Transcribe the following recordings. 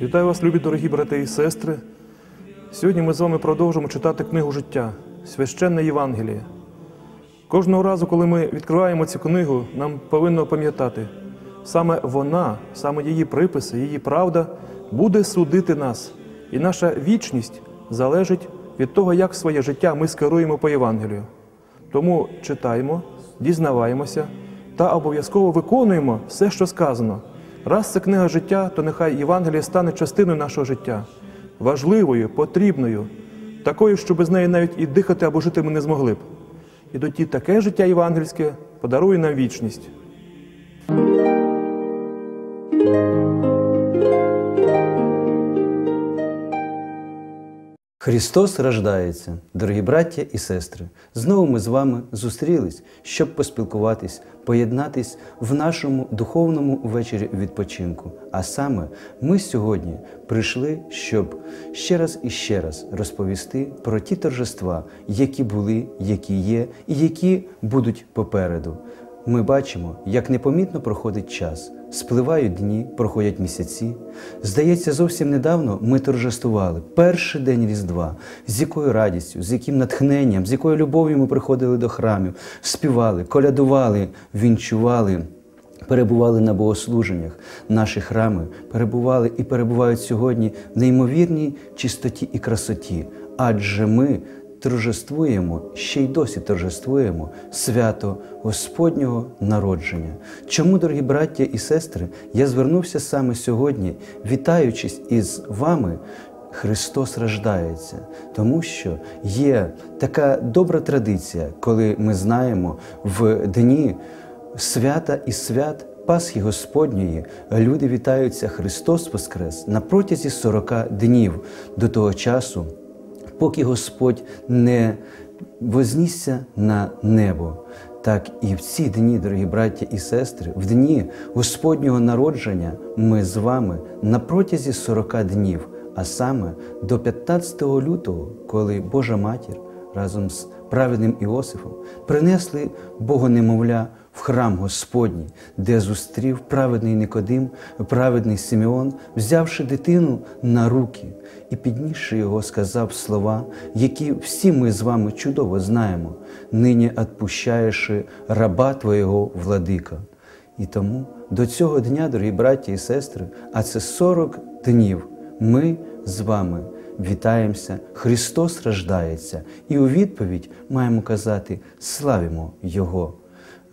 Вітаю вас, любі дорогі брати і сестри. Сьогодні ми з вами продовжимо читати книгу життя, священне Євангеліє. Кожного разу, коли ми відкриваємо цю книгу, нам повинно пам'ятати, саме вона, саме її приписи, її правда буде судити нас, і наша вічність залежить від того, як своє життя ми скеруємо по Євангелію. Тому читаємо, дізнаваємося та обов'язково виконуємо все, що сказано. Раз це книга життя, то нехай Євангеліє стане частиною нашого життя, важливою, потрібною, такою, що без неї навіть і дихати або жити ми не змогли б. І тоді таке життя євангельське подарує нам вічність. Христос рождається, дорогі браття і сестри. Знову ми з вами зустрілись, щоб поспілкуватись, поєднатись в нашому духовному вечорі відпочинку. А саме ми сьогодні прийшли, щоб ще раз і ще раз розповісти про ті торжества, які були, які є, і які будуть попереду. Ми бачимо, як непомітно проходить час, спливають дні, проходять місяці. Здається, зовсім недавно ми торжествували перший день Різдва, з якою радістю, з яким натхненням, з якою любов'ю ми приходили до храмів, співали, колядували, вінчували. Перебували на богослуженнях, наші храми перебували і перебувають сьогодні в неймовірній чистоті і красоті, адже ми торжествуємо, ще й досі торжествуємо свято Господнього народження. Чому, дорогі браття і сестри, я звернувся саме сьогодні, вітаючись із вами. Христос рождається, тому що є така добра традиція, коли ми знаємо в дні свята і свят Пасхи Господньої люди вітаються Христос Воскрес на протязі 40 днів до того часу, поки Господь не вознісся на небо. Так і в ці дні, дорогі браття і сестри, в дні Господнього народження ми з вами на протязі 40 днів, а саме до 15 лютого, коли Божа Матір разом з праведним Іосифом принесли Богонемовля в храм Господній, де зустрів праведний Никодим, праведний Симеон, взявши дитину на руки і піднісши його, сказав слова, які всі ми з вами чудово знаємо, нині відпущаєш раба Твоєго владика. І тому до цього дня, дорогі браті і сестри, а це 40 днів, ми з вами вітаємося, Христос рождається, і у відповідь маємо казати славімо Його.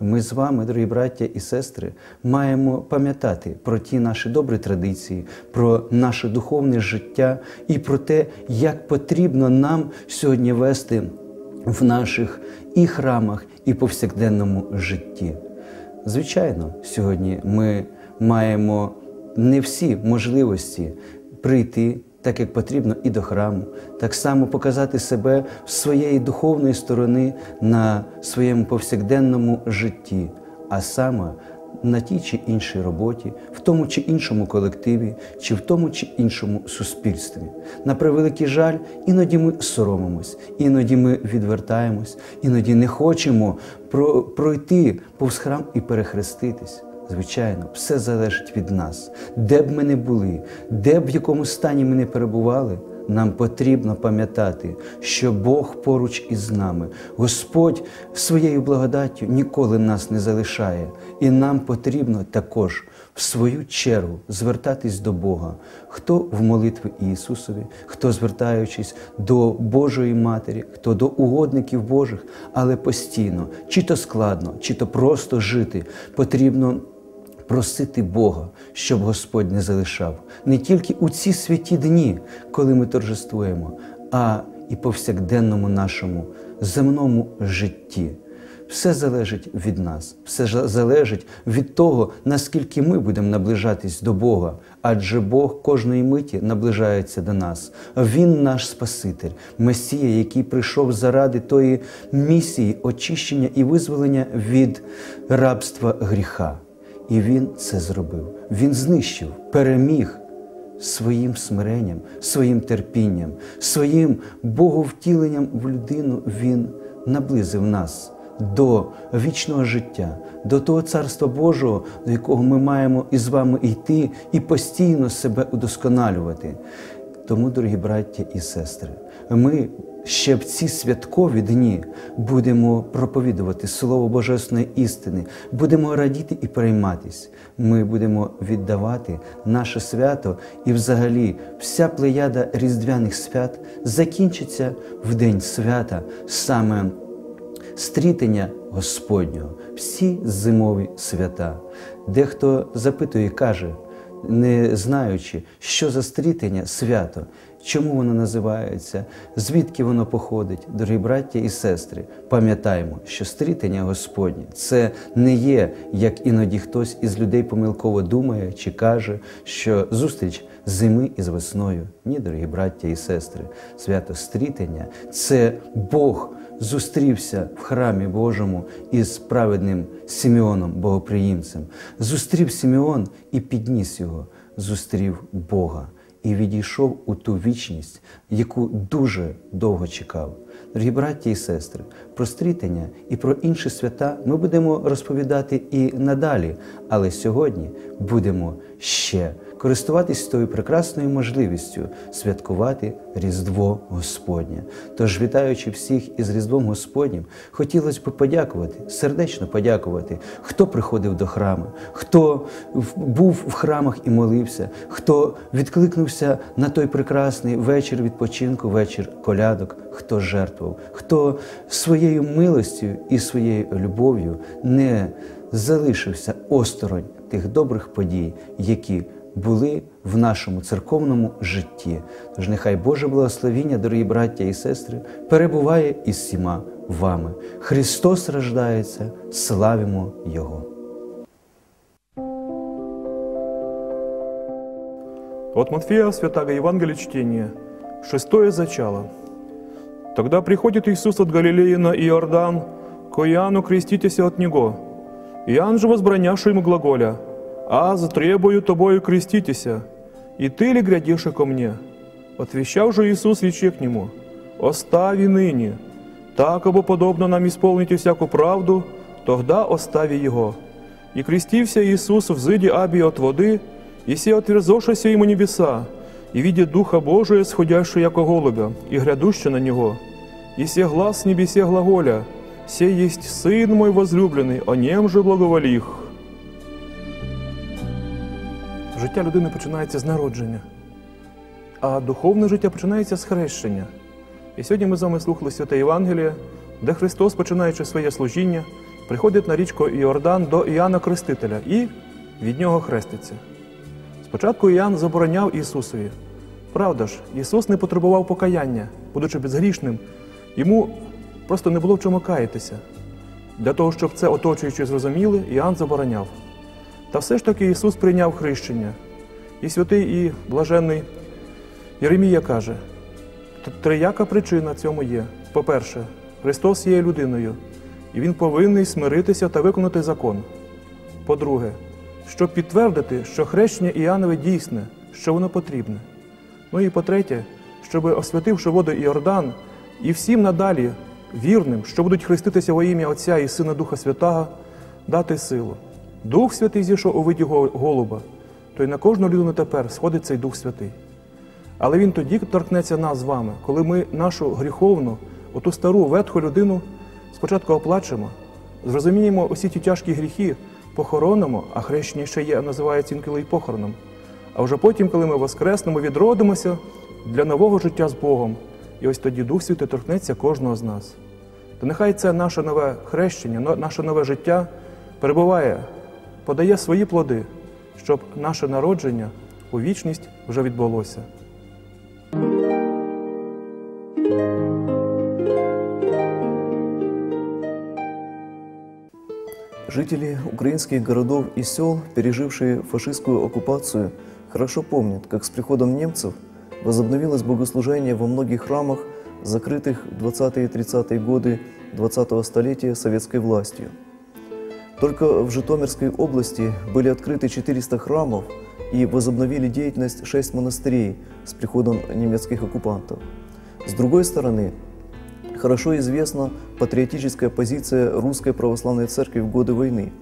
Ми з вами, дорогі браття і сестри, маємо пам'ятати про ті наші добрі традиції, про наше духовне життя і про те, як потрібно нам сьогодні вести в наших і храмах, і повсякденному житті. Звичайно, сьогодні ми маємо не всі можливості прийти так як потрібно і до храму, так само показати себе з своєї духовної сторони на своєму повсякденному житті, а саме на тій чи іншій роботі, в тому чи іншому колективі, чи в тому чи іншому суспільстві. На превеликий жаль, іноді ми соромимось, іноді ми відвертаємось, іноді не хочемо пройти повз храм і перехреститись. Звичайно, все залежить від нас. Де б ми не були, де б в якому стані ми не перебували, нам потрібно пам'ятати, що Бог поруч із нами. Господь своєю благодаттю ніколи нас не залишає, і нам потрібно також в свою чергу звертатись до Бога, хто в молитві Ісусові, хто звертаючись до Божої Матері, хто до угодників Божих, але постійно, чи то складно, чи то просто жити, потрібно просити Бога, щоб Господь не залишав не тільки у ці святі дні, коли ми торжествуємо, а і повсякденному нашому земному житті. Все залежить від нас, все залежить від того, наскільки ми будемо наближатись до Бога, адже Бог кожної миті наближається до нас. Він наш Спаситель, Месія, який прийшов заради тої місії очищення і визволення від рабства гріха. І він це зробив. Він знищив, переміг своїм смиренням, своїм терпінням, своїм боговтіленням в людину Він наблизив нас до вічного життя, до того Царства Божого, до якого ми маємо із вами йти і постійно себе удосконалювати. Тому, дорогі браття і сестри, ми ще в ці святкові дні будемо проповідувати Слово Божесної істини, будемо радіти і перейматись. Ми будемо віддавати наше свято, і взагалі вся плеяда різдвяних свят закінчиться в день свята саме стрітення Господнього, всі зимові свята. Дехто запитує, каже, не знаючи, що за стрітення свято, чому воно називається, звідки воно походить, дорогі браття і сестри, пам'ятаємо, що стрітення Господнє це не є, як іноді хтось із людей помилково думає чи каже, що зустріч зими із весною. Ні, дорогі браття і сестри, свято стрітення це Бог зустрівся в храмі Божому із праведним Симеоном, богоприємцем. Зустрів Симеон і підніс його, зустрів Бога і відійшов у ту вічність, яку дуже довго чекав. Дорогі браті і сестри, про стрітення і про інші свята ми будемо розповідати і надалі, але сьогодні будемо ще користуватись тою прекрасною можливістю святкувати Різдво Господнє. Тож, вітаючи всіх із Різдвом Господнім, хотілося б подякувати, сердечно подякувати, хто приходив до храму, хто був в храмах і молився, хто відкликнувся на той прекрасний вечір відпочинку, вечір колядок, хто жертвував, хто своєю милостю і своєю любов'ю не залишився осторонь тих добрих подій, які були в нашому церковному житті. Тож нехай Боже благословіння, дорогі браття і сестри, перебуває із всіма вами. Христос рождається, славимо Його! От Матфея Святаго Евангелия чтение. Шестое зачало. Тогда приходит Иисус от Галилеи на Иордан, к Иоанну креститесь от Него. Иоанн же возбранявший ему глаголя, «Аз требую тобою креститеся, и ты ли грядешь ко мне?» Отвещал же Иисус рече к нему, «Остави ныне, так, або подобно нам исполните всяку правду, тогда остави его». И крестився Иисус взыди аби от воды, и се отверзошися ему небеса, и видит Духа Божия, сходящего яко голубя, и грядущего на него. И се глаз с небесе глаголя, «Се есть Сын мой возлюбленный, о нем же благоволих». Життя людини починається з народження, а духовне життя починається з хрещення. І сьогодні ми з вами слухали Святе Євангеліє, де Христос, починаючи своє служіння, приходить на річку Іордан до Іоанна Крестителя і від нього хреститься. Спочатку Іоанн забороняв Ісусові. Правда ж, Ісус не потребував покаяння, будучи безгрішним, йому просто не було в чому каятися. Для того, щоб це оточуючи зрозуміли, Іоанн забороняв. Та все ж таки Ісус прийняв хрещення. І святий і блаженний Єремія каже: трияка причина цьому є. По-перше, Христос є людиною, і Він повинен смиритися та виконати закон. По-друге, щоб підтвердити, що хрещення Іоаннове дійсне, що воно потрібне. Ну і по-третє, щоб освятивши воду Іордан, і всім надалі вірним, що будуть хреститися во ім'я Отця і Сина Духа Святого, дати силу. Дух Святий зійшов у виді голуба, то й на кожну людину тепер сходить цей Дух Святий. Але він тоді торкнеться нас з вами, коли ми нашу гріховну, оту стару ветху людину спочатку оплачемо, зрозуміємо усі ті тяжкі гріхи, похоронимо, а хрещення ще є, називається інколи й похороном. А вже потім, коли ми воскреснемо, відродимося для нового життя з Богом. І ось тоді Дух Святий торкнеться кожного з нас. То нехай це наше нове хрещення, наше нове життя перебуває, подає свої плоди, щоб наше народження у вічність вже відбулося. Жители украинских городов и сел, пережившие фашистскую оккупацию, хорошо помнят, как с приходом немцев возобновилось богослужение во многих храмах, закрытых в 20-е и 30-е годы 20-го столетия советской властью. только в Житомирской области были открыты 400 храмов, и возобновили деятельность шесть монастырей с приходом немецких оккупантов. С другой стороны, хорошо известна патриотическая позиция Русской Православной Церкви в годы войны.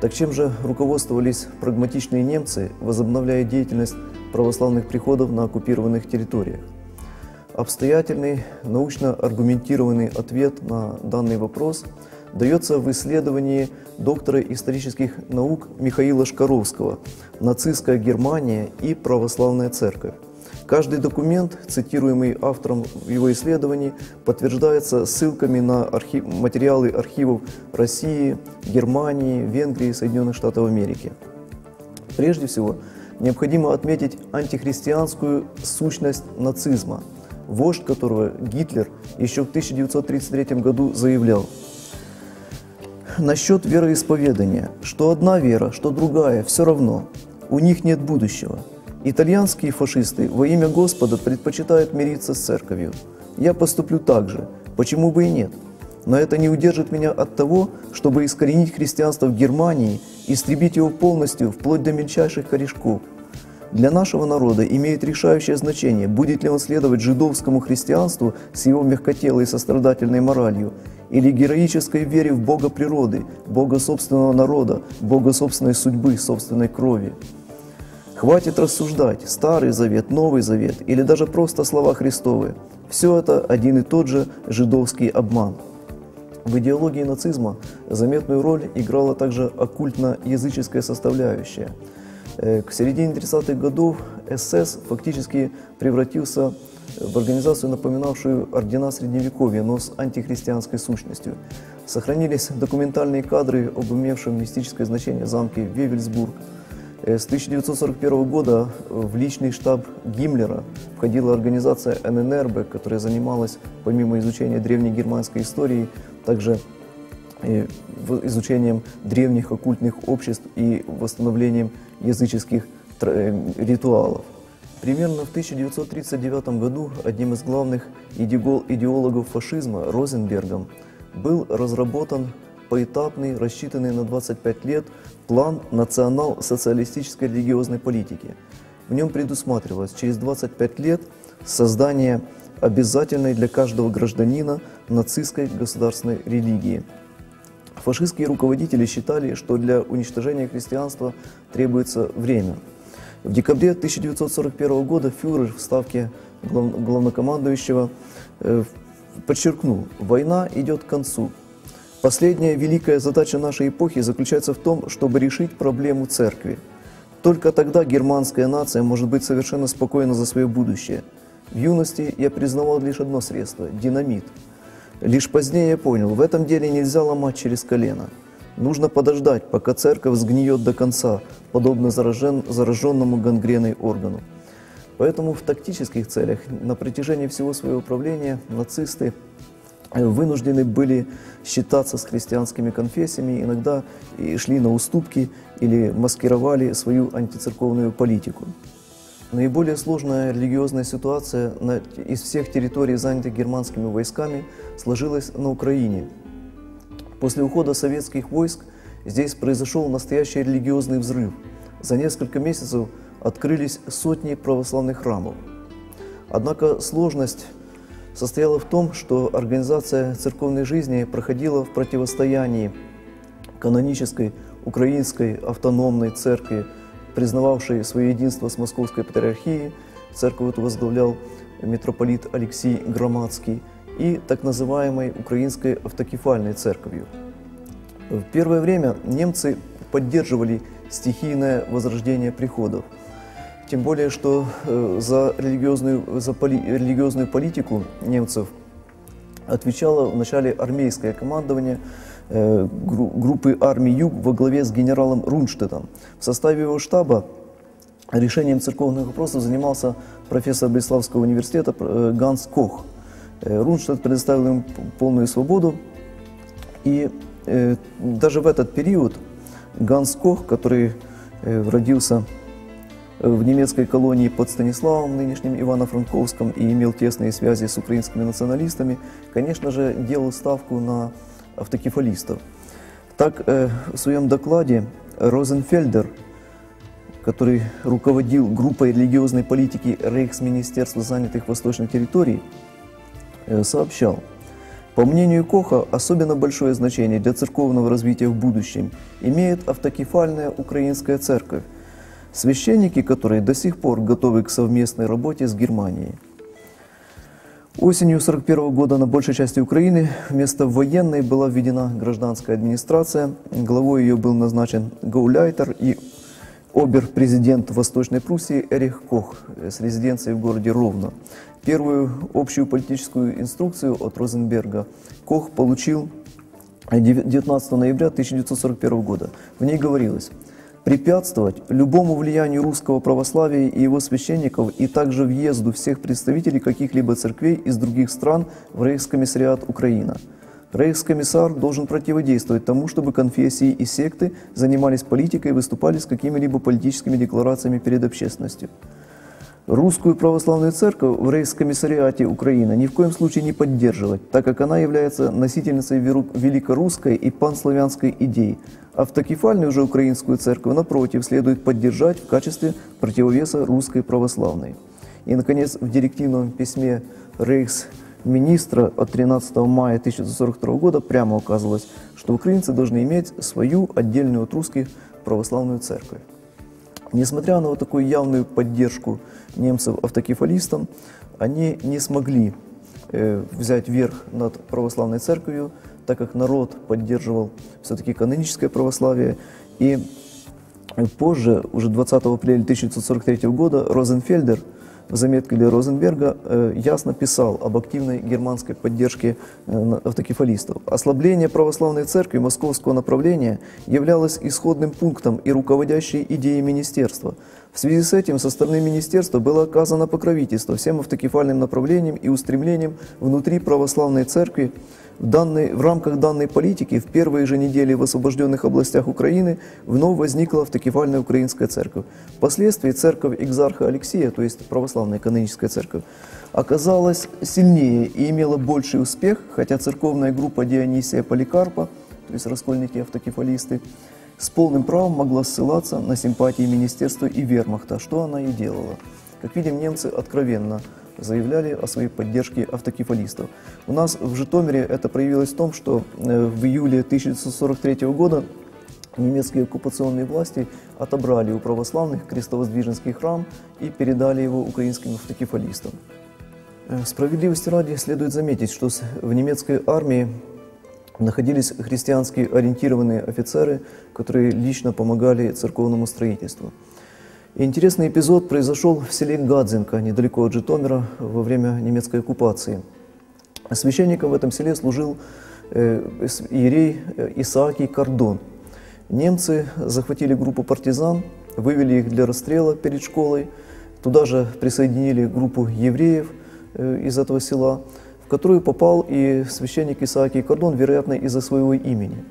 Так чем же руководствовались прагматичные немцы, возобновляя деятельность православных приходов на оккупированных территориях? Обстоятельный, научно аргументированный ответ на данный вопрос дается в исследовании доктора исторических наук Михаила Шкаровского «Нацистская Германия и православная церковь». Каждый документ, цитируемый автором его исследований, подтверждается ссылками на архив, материалы архивов России, Германии, Венгрии, Соединенных Штатов Америки. Прежде всего, необходимо отметить антихристианскую сущность нацизма, вождь которого Гитлер еще в 1933 году заявлял – насчет вероисповедания, что одна вера, что другая, все равно. У них нет будущего. Итальянские фашисты во имя Господа предпочитают мириться с церковью. Я поступлю так же. Почему бы и нет? Но это не удержит меня от того, чтобы искоренить христианство в Германии, истребить его полностью, вплоть до мельчайших корешков. Для нашего народа имеет решающее значение, будет ли он следовать жидовскому христианству с его мягкотелой и сострадательной моралью, или героической вере в Бога природы, Бога собственного народа, Бога собственной судьбы, собственной крови. Хватит рассуждать, Старый Завет, Новый Завет или даже просто слова Христовы. Все это один и тот же жидовский обман. В идеологии нацизма заметную роль играла также оккультно-языческая составляющая. Э, к середине 30-х годов СС фактически превратился в организацию, напоминавшую ордена Средневековья, но с антихристианской сущностью. Сохранились документальные кадры об имевшем мистическое значение замке Вевельсбург. С 1941 года в личный штаб Гиммлера входила организация ННРБ, которая занималась, помимо изучения древней германской истории, также изучением древних оккультных обществ и восстановлением языческих э, ритуалов. Примерно в 1939 году одним из главных идеологов фашизма Розенбергом был разработан поэтапный, рассчитанный на 25 лет, план национал-социалистической религиозной политики. В нем предусматривалось через 25 лет создание обязательной для каждого гражданина нацистской государственной религии. Фашистские руководители считали, что для уничтожения христианства требуется время – в декабре 1941 года фюрер в ставке главнокомандующего э, подчеркнул, война идет к концу. Последняя великая задача нашей эпохи заключается в том, чтобы решить проблему церкви. Только тогда германская нация может быть совершенно спокойна за свое будущее. В юности я признавал лишь одно средство – динамит. Лишь позднее я понял, в этом деле нельзя ломать через колено – Нужно подождать, пока церковь сгниет до конца, подобно заражен, зараженному гангреной органу. Поэтому в тактических целях на протяжении всего своего правления нацисты э, вынуждены были считаться с христианскими конфессиями, иногда и шли на уступки или маскировали свою антицерковную политику. Наиболее сложная религиозная ситуация на, из всех территорий, занятых германскими войсками, сложилась на Украине – После ухода советских войск здесь произошел настоящий религиозный взрыв. За несколько месяцев открылись сотни православных храмов. Однако сложность состояла в том, что организация церковной жизни проходила в противостоянии канонической украинской автономной церкви, признававшей свое единство с Московской патриархией, церковь эту возглавлял митрополит Алексей Громадский – и так называемой Украинской автокефальной церковью. В первое время немцы поддерживали стихийное возрождение приходов. Тем более, что э, за религиозную, за поли, религиозную политику немцев отвечало вначале армейское командование группы армии Юг во главе с генералом Рунштедтом. В составе его штаба решением церковных вопросов занимался профессор Бреславского университета э, Ганс Кох – Э, Рунштадт предоставил им полную свободу. И э, даже в этот период Ганс Кох, который э, родился в немецкой колонии под Станиславом, нынешним Ивано-Франковском, и имел тесные связи с украинскими националистами, конечно же, делал ставку на автокефалистов. Так, в своем докладе Розенфельдер, который руководил группой религиозной политики Рейхсминистерства занятых восточных территорий, э, сообщал, по мнению Коха, особенно большое значение для церковного развития в будущем имеет автокефальная украинская церковь, священники которой до сих пор готовы к совместной работе с Германией. Осенью 1941 года на большей части Украины вместо военной была введена гражданская администрация. Главой ее был назначен Гауляйтер и обер-президент Восточной Пруссии Эрих Кох с резиденцией в городе Ровно. Первую общую политическую инструкцию от Розенберга Кох получил 19 ноября 1941 года. В ней говорилось препятствовать любому влиянию русского православия и его священников и также въезду всех представителей каких-либо церквей из других стран в Рейхскомиссариат Украина. Рейхскомиссар должен противодействовать тому, чтобы конфессии и секты занимались политикой и выступали с какими-либо политическими декларациями перед общественностью. Русскую православную церковь в рейхскомиссариате Украины ни в коем случае не поддерживать, так как она является носительницей великорусской и панславянской идей. Автокефальную же украинскую церковь, напротив, следует поддержать в качестве противовеса русской православной. И, наконец, в директивном письме рейхсминистра от 13 мая 1942 года прямо указывалось, что украинцы должны иметь свою отдельную от русских православную церковь. Несмотря на вот такую явную поддержку немцев автокефалистам, они не смогли э, взять верх над православной церковью, так как народ поддерживал все-таки каноническое православие. И позже, уже 20 апреля 1943 года, Розенфельдер в заметке для Розенберга э, ясно писал об активной германской поддержке э, автокефалистов. Ослабление православной церкви московского направления являлось исходным пунктом и руководящей идеей министерства. В связи с этим со стороны министерства было оказано покровительство всем автокефальным направлениям и устремлениям внутри православной церкви данной, в рамках данной политики в первые же недели в освобожденных областях Украины вновь возникла автокефальная украинская церковь. Впоследствии церковь Экзарха Алексея, то есть православная каноническая церковь, оказалась сильнее и имела больший успех, хотя церковная группа Дионисия Поликарпа, то есть раскольники-автокефалисты, с полным правом могла ссылаться на симпатии министерства и вермахта, что она и делала. Как видим, немцы откровенно заявляли о своей поддержке автокефалистов. У нас в Житомире это проявилось в том, что э, в июле 1943 года немецкие оккупационные власти отобрали у православных крестовоздвиженский храм и передали его украинским автокефалистам. Э, Справедливости ради следует заметить, что в немецкой армии находились христиански ориентированные офицеры, которые лично помогали церковному строительству. Интересный эпизод произошел в селе Гадзинка, недалеко от Житомира, во время немецкой оккупации. Священником в этом селе служил э, иерей э, Исаакий Кордон. Немцы захватили группу партизан, вывели их для расстрела перед школой. Туда же присоединили группу евреев э, из этого села, в которую попал и священник Исаакий Кордон, вероятно, из-за своего имени.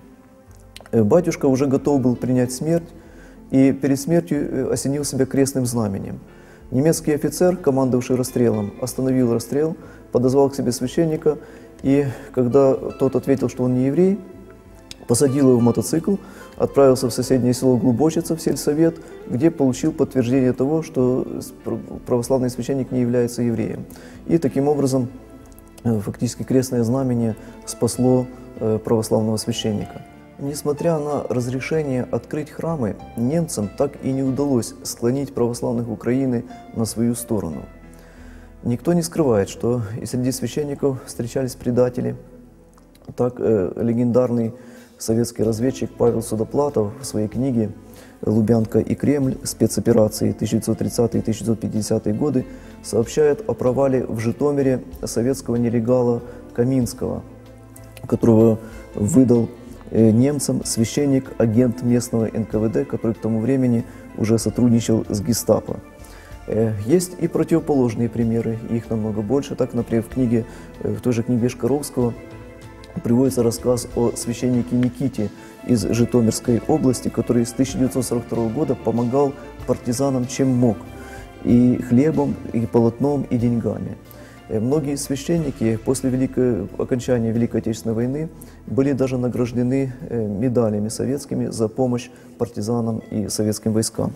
Батюшка уже готов был принять смерть и перед смертью э, осенил себя крестным знаменем. Немецкий офицер, командовавший расстрелом, остановил расстрел, подозвал к себе священника, и когда тот ответил, что он не еврей, посадил его в мотоцикл, отправился в соседнее село Глубочица, в сельсовет, где получил подтверждение того, что православный священник не является евреем. И таким образом э, фактически крестное знамение спасло э, православного священника. Несмотря на разрешение открыть храмы, немцам так и не удалось склонить православных Украины на свою сторону. Никто не скрывает, что и среди священников встречались предатели. Так э, легендарный советский разведчик Павел Судоплатов в своей книге «Лубянка и Кремль. Спецоперации 1930-1950 годы» сообщает о провале в Житомире советского нелегала Каминского, которого выдал немцам священник, агент местного НКВД, который к тому времени уже сотрудничал с гестапо. Э, Есть и противоположные примеры, их намного больше. Так, например, в книге, э, в той же книге Шкаровского приводится рассказ о священнике Никите из Житомирской области, который с 1942 года помогал партизанам чем мог, и хлебом, и полотном, и деньгами. Э, Многие священники после великой, окончания Великой Отечественной войны были даже награждены э, медалями советскими за помощь партизанам и советским войскам.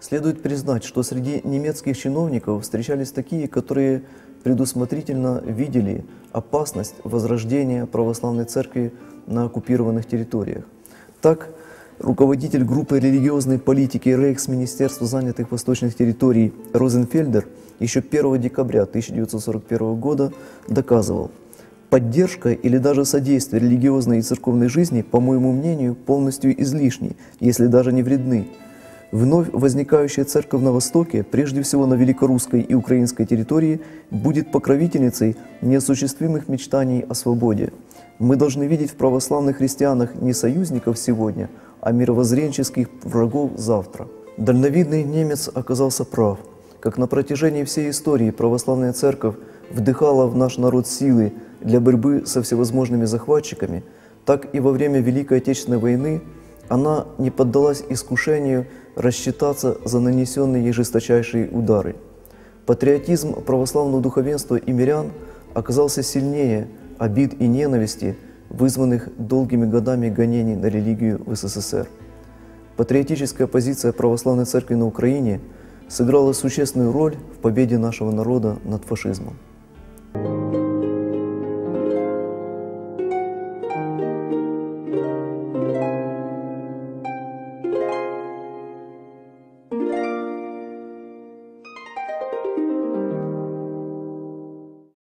Следует признать, что среди немецких чиновников встречались такие, которые предусмотрительно видели опасность возрождения православной церкви на оккупированных территориях. Так, руководитель группы религиозной политики Рейхсминистерства занятых восточных территорий Розенфельдер еще 1 декабря 1941 года доказывал, поддержка или даже содействие религиозной и церковной жизни, по моему мнению, полностью излишни, если даже не вредны. Вновь возникающая церковь на Востоке, прежде всего на великорусской и украинской территории, будет покровительницей неосуществимых мечтаний о свободе. Мы должны видеть в православных христианах не союзников сегодня, а мировоззренческих врагов завтра. Дальновидный немец оказался прав. Как на протяжении всей истории православная церковь вдыхала в наш народ силы для борьбы со всевозможными захватчиками, так и во время Великой Отечественной войны она не поддалась искушению рассчитаться за нанесенные ей жесточайшие удары. Патриотизм православного духовенства и мирян оказался сильнее обид и ненависти, вызванных долгими годами гонений на религию в СССР. Патриотическая позиция православной церкви на Украине сыграла существенную роль в победе нашего народа над фашизмом.